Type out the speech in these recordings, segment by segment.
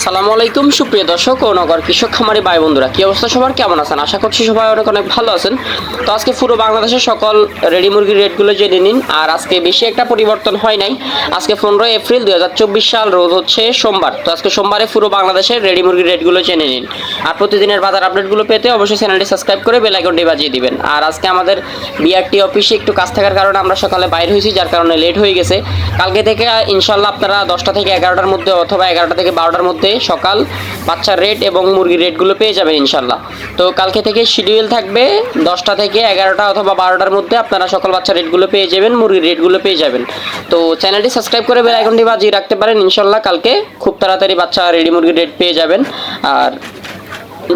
আসসালামু আলাইকুম, সুপ্রিয় দর্শক ও নগর কৃষক খামারি ভাই বন্ধুরা, কি অবস্থা সবার? কেমন আছেন? আশা করছি সবাই অনেক অনেক ভালো আছেন। তো আজকে পুরো বাংলাদেশের সকল রেডি মুরগির রেটগুলো জেনে নিন। আর আজকে বেশি একটা পরিবর্তন হয় নাই। আজকে পনেরোই এপ্রিল দু হাজার চব্বিশ সাল, রোজ হচ্ছে সোমবার। তো আজকে সোমবারে পুরো বাংলাদেশের রেডি মুরগির রেটগুলো জেনে নিন। আর প্রতিদিনের বাজার আপডেটগুলো পেতে অবশ্যই চ্যানেলটি সাবস্ক্রাইব করে বেল আইকনটি বাজিয়ে দিবেন। আর আজকে আমাদের বিআরটি অফিসে একটু কাজ থাকার কারণে আমরা সকালে বাইরে হয়েছি, যার কারণে লেট হয়ে গেছে। কালকে থেকে ইনশাল্লাহ আপনারা দশটা থেকে এগারোটার মধ্যে অথবা এগারোটা থেকে বারোটার মধ্যে সকাল বাচ্চার রেট এবং মুরগির রেটগুলো পেয়ে যাবেন ইনশাল্লাহ। তো কালকে থেকে শিডিউল থাকবে দশটা থেকে এগারোটা অথবা বারোটার মধ্যে আপনারা সকাল বাচ্চার রেটগুলো পেয়ে যাবেন, মুরগির রেটগুলো পেয়ে যাবেন। তো চ্যানেলটি সাবস্ক্রাইব করে বেল আইকনটি বাজিয়ে রাখতে পারেন ইনশাল্লাহ কালকে। খুব তাড়াতাড়ি বাচ্চা রেডি মুরগির রেট পেয়ে যাবেন। আর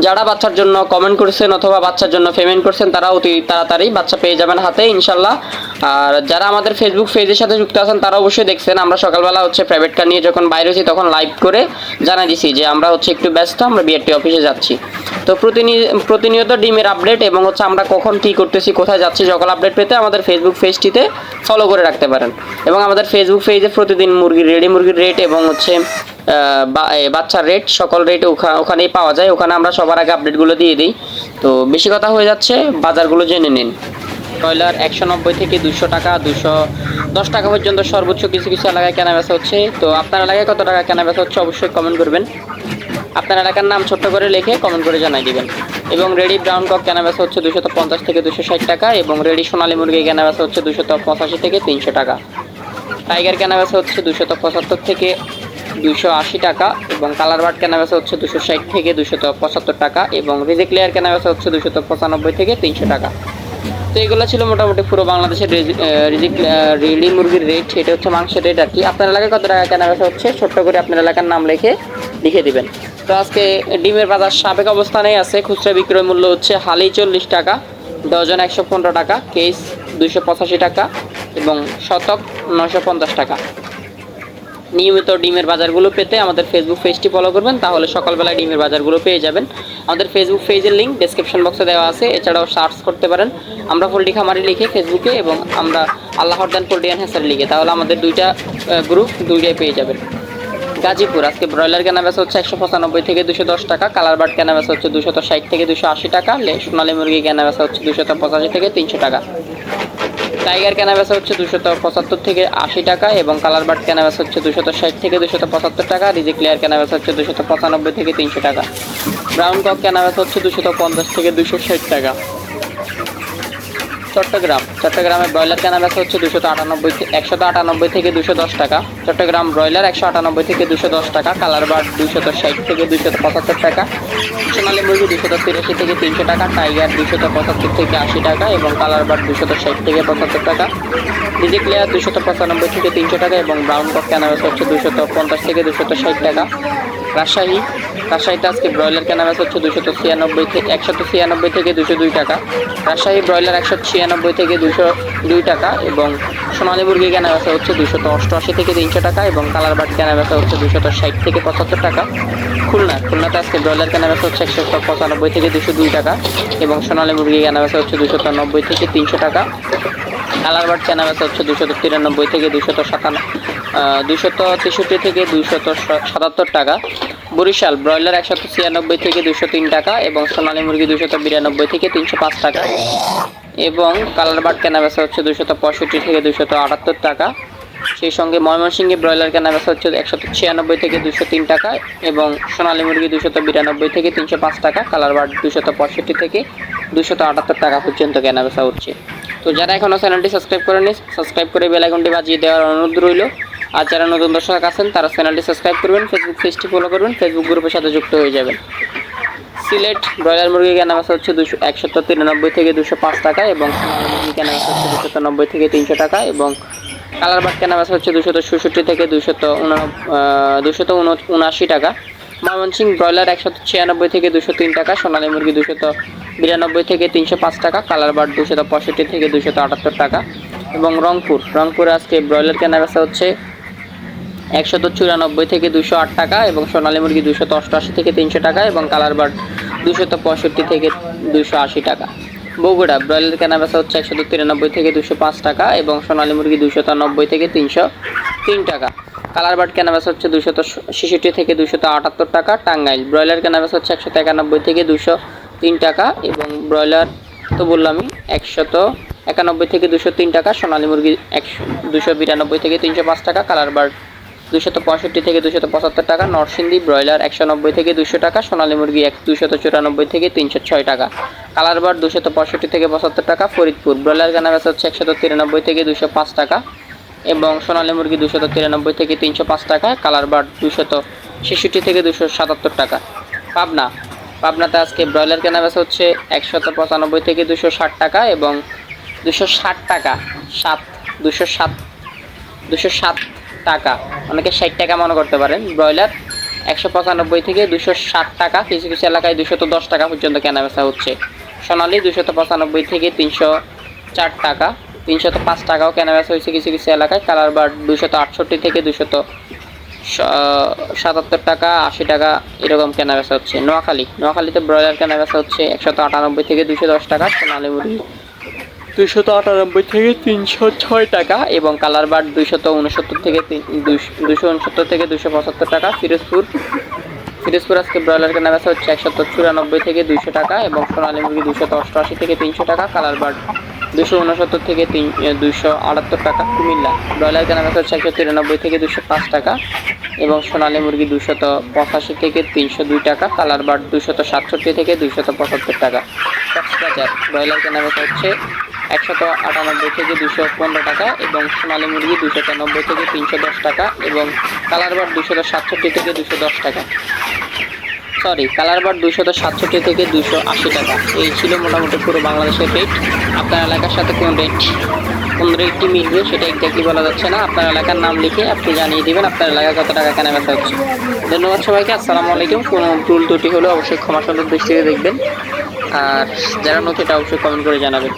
যারা বাচ্চার জন্য কমেন্ট করেছেন অথবা বাচ্চার জন্য পেমেন্ট করছেন, তারা অতি তাড়াতাড়ি বাচ্চা পেয়ে যাবেন হাতে, ইনশাল্লাহ। আর যারা আমাদের ফেসবুক পেজের সাথে যুক্ত আছেন, তারা অবশ্যই দেখছেন, আমরা সকালবেলা হচ্ছে প্রাইভেট কার নিয়ে যখন বাইরে হয়েছি, তখন লাইভ করে জানাই দিছি যে আমরা হচ্ছে একটু ব্যস্ত, আমরা বিআরটি অফিসে যাচ্ছি। তো প্রতিনি- প্রতিনিয়ত ডিমের আপডেট এবং হচ্ছে আমরা কখন কী করতেছি, কোথায় যাচ্ছি, সকল আপডেট পেতে আমাদের ফেসবুক পেজটিতে ফলো করে রাখতে পারেন। এবং আমাদের ফেসবুক পেজে প্রতিদিন মুরগির রেডি মুরগির রেট এবং হচ্ছে বাচ্চার রেট সকল রেট ওখানেই পাওয়া যায়। ওখানে আমরা সবার আগে আপডেটগুলো দিয়ে দিই। তো বেশি কথা হয়ে যাচ্ছে, বাজারগুলো জেনে নিন। ব্রয়লার একশো নব্বই থেকে দুশো টাকা দুশো দশ টাকা পর্যন্ত সর্বোচ্চ কিছু কিছু এলাকায় কেনা বেচা হচ্ছে। তো আপনার এলাকায় কত টাকা কেনা বেচা হচ্ছে অবশ্যই কমেন্ট করবেন। আপনার এলাকার নাম ছোট্ট করে লিখে কমেন্ট করে জানাই দিবেন। এবং রেডি ব্রাউন কক কেনা বেচা হচ্ছে দুশো পঞ্চাশ থেকে দুশো ষাট টাকা এবং রেডি সোনালী মুরগি কেনা বেচা হচ্ছে দুশো পঁচাশি থেকে তিনশো টাকা। টাইগার কেনা বেচা হচ্ছে দুশো পঁচাত্তর থেকে দুশো আশি টাকা এবং কালার বার্ড কেনা বেচা হচ্ছে দুশো ষাট থেকে দুশো পঁচাত্তর টাকা এবং রিজিক লেয়ার কেনা বেচা হচ্ছে দুশো পঁচানব্বই থেকে তিনশো টাকা। তো এগুলো ছিল মোটামুটি পুরো বাংলাদেশের রেজি- রিজিক রেডি মুরগির রেট সেটা হচ্ছে মাংসের রেট আর কি। আপনার এলাকায় কত টাকা কেনা বেচা হচ্ছে? ছোট্ট করে আপনার এলাকার নাম লিখে লিখে দিবেন। তো আজকে ডিমের বাজার সাবেক অবস্থানেই আছে। খুচরা বিক্রয় মূল্য হচ্ছে হালি চল্লিশ টাকা, ডজন একশো পনেরো টাকা কেস দুইশো পঁচাশি টাকা এবং শতক নশো পঞ্চাশ টাকা। নিয়মিত ডিমের বাজারগুলো পেতে আমাদের ফেসবুক পেজটি ফলো করবেন, তাহলে সকালবেলায় ডিমের বাজারগুলো পেয়ে যাবেন। আমাদের ফেসবুক পেজের লিঙ্ক ডেসক্রিপশন বক্সে দেওয়া আছে, এছাড়াও সার্চ করতে পারেন। আমরা পোল্ট্রি খামারি লিখে ফেসবুকে এবং আমরা আল্লাহরদান পোল্ট্রি অ্যান্ড হ্যাসারি লিখে, তাহলে আমাদের দুইটা গ্রুপ দুইটাই পেয়ে যাবেন। গাজীপুর, আজকে ব্রয়লার কেনা বেচা হচ্ছে একশো পঁচানব্বই থেকে দুশো দশ টাকা কালার বার্ড কেনা বেচা হচ্ছে দুশো ষাট থেকে দুশো আশি টাকা সোনালী মুরগি কেনা বেচা হচ্ছে দুশো পঁচাশি থেকে তিনশো টাকা। টাইগার কেনা বেচা হচ্ছে দুশত পঁচাত্তর থেকে আশি টাকা এবং কালার বার্ড কেনা বেচা হচ্ছে দুশত ষাট থেকে দুশত পঁচাত্তর টাকা রিজি ক্লিয়ার কেনা বেচা হচ্ছে দুশত পঁচানব্বই থেকে তিনশো টাকা। ব্রাউন কক কেনা বেচা হচ্ছে দুশত পঞ্চাশ থেকে দুশো ষাট টাকা। চট্টগ্রাম। চট্টগ্রামে ব্রয়লার কেনা বেচা হচ্ছে দুশো আটানব্বই একশো আটানব্বই থেকে দুশো দশ টাকা। চট্টগ্রাম ব্রয়লার একশো আটানব্বই থেকে দুশো দশ টাকা, কালার বার্ড দুশো ষাট থেকে দুশো পঁচাত্তর টাকা, সোনালী মুরগি দুশো তিরাশি থেকে তিনশো টাকা, টাইগার দুশো পঁচাত্তর থেকে আশি টাকা এবং কালার বার্ড দুশো ষাট থেকে পঁচাত্তর টাকা। ডিজিক লেয়ার দুশো পঁচানব্বই থেকে তিনশো টাকা এবং ব্রাউন কক কেনা বেচা হচ্ছে দুশো পঞ্চাশ থেকে দুশো ষাট টাকা। রাজশাহী রাজশাহীতে আজকে ব্রয়লার কেনা বেচা হচ্ছে দুশো ছিয়ানব্বই থেকে একশত ছিয়ানব্বই থেকে দুশো দুই টাকা। রাজশাহী ব্রয়লার একশো ছিয়ানব্বই থেকে দুশো দুই টাকা এবং সোনালী মুরগি কেনা বেচা হচ্ছে দুশো অষ্টআশি থেকে তিনশো টাকা এবং কালার বাট কেনা বেচা হচ্ছে দুশো ষাট থেকে পঁচাত্তর টাকা। খুলনা খুলনাতে আজকে ব্রয়লার কেনা বেচা হচ্ছে একশো পঁচানব্বই থেকে দুশো দুই টাকা এবং সোনালী মুরগি কেনা বেচা হচ্ছে দুশো নব্বই থেকে তিনশো টাকা। কালার বাট কেনা বেচা হচ্ছে দুশো তিরানব্বই থেকে দুশত সাতান্ন দুশত তেষট্টি থেকে দুশত সাতাত্তর টাকা। বরিশাল, ব্রয়লার একশত ছিয়ানব্বই থেকে দুশো তিন টাকা এবং সোনালী মুরগি দুশত বিরানব্বই থেকে তিনশো পাঁচ টাকা। এবং কালার বাট কেনা বেচা হচ্ছে দুশত পঁয়ষট্টি থেকে দুশত আটাত্তর টাকা। সেই সঙ্গে ময়মনসিংহে ব্রয়লার কেনা বেচা হচ্ছে একশত ছিয়ানব্বই থেকে দুশো তিন টাকা এবং সোনালী মুরগি দুশত বিরানব্বই থেকে তিনশো পাঁচ টাকা। কালার বাট দুশত পঁয়ষট্টি থেকে দুশত আটাত্তর টাকা পর্যন্ত কেনা বেচা হচ্ছে। তো যারা এখনও চ্যানেলটি সাবস্ক্রাইব করেনি সাবস্ক্রাইব করে বেল আইকনটি বাজিয়ে দেওয়ার অনুরোধ রইল। আর যারা নতুন দর্শক আছেন, তারা চ্যানেলটি সাবস্ক্রাইব করবেন ফেসবুক পেজটি ফলো করবেন ফেসবুক গ্রুপের সাথে যুক্ত হয়ে যাবেন। সিলেট ব্রয়লার মুরগি কেনা বেচা হচ্ছে দুশো একশত তিরানব্বই থেকে দুশো পাঁচ টাকা এবং মুরগি কেনা বেচা হচ্ছে দুশত নব্বই থেকে তিনশো টাকা এবং কালার বাট কেনা বেচা হচ্ছে দুশত ষষট্টি থেকে দুশত দুশত উনআশি টাকা। ময়মনসিং ব্রয়লার একশত ছিয়ানব্বই থেকে দুশো তিন টাকা, সোনালী মুরগি দুশত বিরানব্বই থেকে তিনশো পাঁচ টাকা, কালার বাট দুশত পঁয়ষট্টি থেকে দুশত আটাত্তর টাকা এবং রংপুর। রংপুরে আজকে ব্রয়লার কেনা বেচা হচ্ছে একশত চুরানব্বই থেকে দুশো আট টাকা এবং সোনালী মুরগি দুশত অষ্টআশি থেকে তিনশো টাকা এবং কালার বার্ড দুশত পঁয়ষট্টি থেকে দুশো আশি টাকা। বগুড়া, ব্রয়লার কেনা বেচা হচ্ছে একশত তিরানব্বই থেকে দুশো পাঁচ টাকা এবং সোনালী মুরগি দুশত নব্বই থেকে তিনশো তিন টাকা। কালার বার্ড কেনাবেচা হচ্ছে দুশত ছেষট্টি থেকে দুশত আটাত্তর টাকা। টাঙ্গাইল, ব্রয়লার কেনাবেচা হচ্ছে একশত একানব্বই থেকে দুশো তিন টাকা এবং ব্রয়লার তো বললামই একশত একানব্বই থেকে দুশো তিন টাকা, সোনালী মুরগি একশো দুশো বিরানব্বই থেকে তিনশো পাঁচ টাকা, কালার বার্ড দুশত পঁয়ষট্টি থেকে দুশত পঁচাত্তর টাকা, নরসিংদী ব্রয়লার একশো নব্বই থেকে দুশো টাকা, সোনালী মুরগি এক দুশত চুরানব্বই থেকে তিনশো ছয় টাকা। কালার বার্ড দুশত পঁয়ষট্টি থেকে পঁচাত্তর টাকা, ফরিদপুর। ব্রয়লার কেনা বেচা হচ্ছে একশত তিরানব্বই থেকে দুশো পাঁচ টাকা এবং সোনালী মুরগি দুশত তিরানব্বই থেকে তিনশো পাঁচ টাকা কালার বার্ড দুশত ছেষট্টি থেকে দুশো সাতাত্তর টাকা। পাবনা। পাবনাতে আজকে ব্রয়লার কেনা বেচা হচ্ছে একশত পঁচানব্বই থেকে দুশো ষাট টাকা এবং দুশো ষাট টাকা, সাত দুশো সাত দুশো সাত টাকা। অনেকে ষাট টাকা মনে করতে পারেন। ব্রয়লার একশো পঁচানব্বই থেকে দুশো ষাট টাকা। কিছু কিছু এলাকায় দুশত দশ টাকা পর্যন্ত কেনা বেচা হচ্ছে। সোনালি দুশত পঁচানব্বই থেকে তিনশো চার টাকা। তিনশত পাঁচ টাকাও কেনা বেচা হয়েছে কিছু কিছু এলাকায়। কালার বার্ড দুশত আটষট্টি থেকে দুশত সাতাত্তর টাকা, আশি টাকা এরকম কেনা বেচা হচ্ছে। নোয়াখালী। নোয়াখালীতে ব্রয়লার কেনা বেচা হচ্ছে একশত আটানব্বই থেকে দুশো দশ টাকা। সোনালি মুরগি দুশত আটানব্বই থেকে তিনশো ছয় টাকা এবং কালার বার্ড দুইশত উনসত্তর থেকে দুশো উনসত্তর থেকে দুশো পঁচাত্তর টাকা। ফিরোজপুর ফিরোজপুর আজকে ব্রয়লার কেনা বেচা হচ্ছে একশত চুরানব্বই থেকে দুইশো টাকা এবং সোনালী মুরগি দুশত অষ্টআশি থেকে তিনশো টাকা, কালার বার্ড দুশো উনসত্তর থেকে তিন দুশো আটাত্তর টাকা, কুমিল্লা। ব্রয়লার কেনা বেচা হচ্ছে একশো তিরানব্বই থেকে দুশো পাঁচ টাকা এবং সোনালী মুরগি দুশত পঁচাশি থেকে তিনশো দুই টাকা, কালার বার্ড দুশত সাতষট্টি থেকে দুশত পঁচাত্তর টাকা। কক্সবাজার, ব্রয়লার কেনা বেচা হচ্ছে একশত আটানব্বই থেকে দুশো পনেরো টাকা এবং সোনালী মুরগি দুশত নব্বই থেকে তিনশো দশ টাকা এবং কালার বার দুশত সাতষট্টি থেকে দুশো দশ টাকা। সরি কালার বার দুশত সাতষট্টি থেকে দুশো আশি টাকা। এই ছিল মোটামুটি পুরো বাংলাদেশের রেট আপনার এলাকার সাথে কোন রেট কোন রেটটি মিলবে সেটা এক্স্যাক্টলি বলা যাচ্ছে না। আপনার এলাকার নাম লিখে আপনি জানিয়ে দেবেন আপনার এলাকায় কত টাকা কেনা বেচা হচ্ছে। ধন্যবাদ সবাইকে, আসসালামু আলাইকুম। কোনো ভুল ত্রুটি হলে অবশ্যই ক্ষমাসুন্দর দৃষ্টিতে দেখবেন। আর যারা নতুন, এটা অবশ্যই কমেন্ট করে জানাবেন।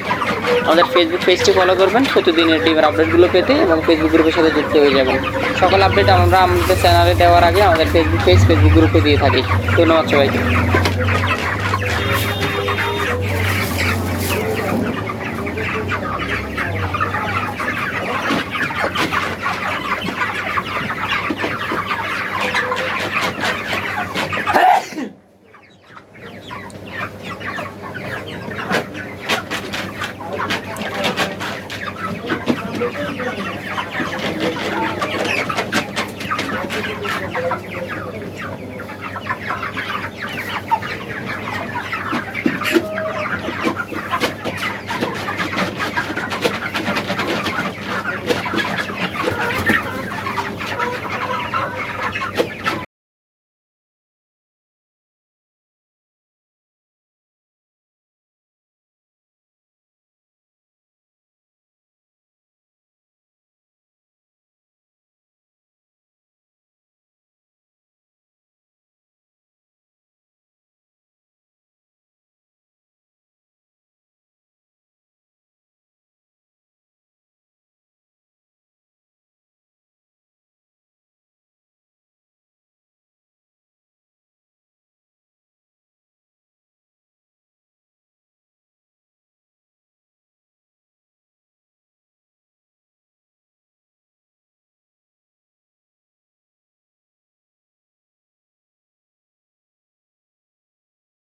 আমাদের ফেসবুক পেজটি ফলো করবেন, প্রতিদিনের টিমের আপডেটগুলো পেতে এবং ফেসবুক গ্রুপের সাথে যুক্ত হয়ে যাবেন। সকল আপডেট আমরা আমাদের চ্যানেলে দেওয়ার আগে আমাদের ফেসবুক পেজ ফেসবুক গ্রুপে দিয়ে থাকি। ধন্যবাদ সবাইকে।